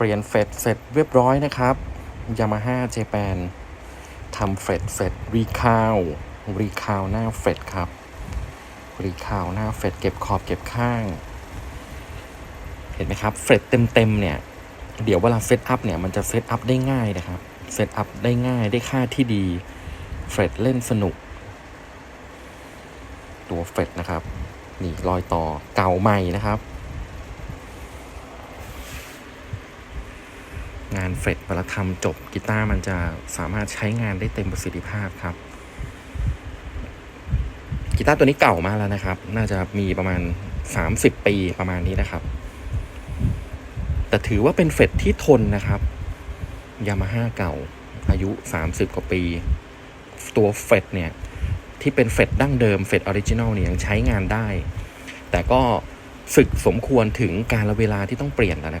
เปลี่ยนเฟดเสร็จเรียบร้อยนะครับยามาฮ่าเจแปนทำเฟดเสร็จรีคาวรีคาวหน้าเฟดครับรีคาวหน้าเฟดเก็บขอบเก็บข้าง เห็นไหมครับเฟดเต็มๆเนี่ย เดี๋ยวเวลาเซตอัพเนี่ยมันจะเซตอัพได้ง่ายนะครับเซตอัพได้ง่ายได้ค่าที่ดีเฟดเล่นสนุก ตัวเฟดนะครับ นี่รอยต่อเก่าใหม่นะครับ งานเฟรดเวลาทำจบกีตาร์มันจะสามารถใช้งานได้เต็มประสิทธิภาพครับกีตาร์ตัวนี้เก่ามากแล้วนะครับ น่าจะมีประมาณ 30 ปีประมาณนี้นะครับ แต่ถือว่าเป็นเฟดที่ทนนะครับยามาฮ่าเก่าอายุ 30 กว่าปี ตัวเฟดเนี่ย ที่เป็นเฟดดั้งเดิมเฟดออริจินอลเนี่ยยังใช้งานได้ แต่ก็สึกสมควรถึงการละเวลาที่ต้องเปลี่ยนแล้วนะ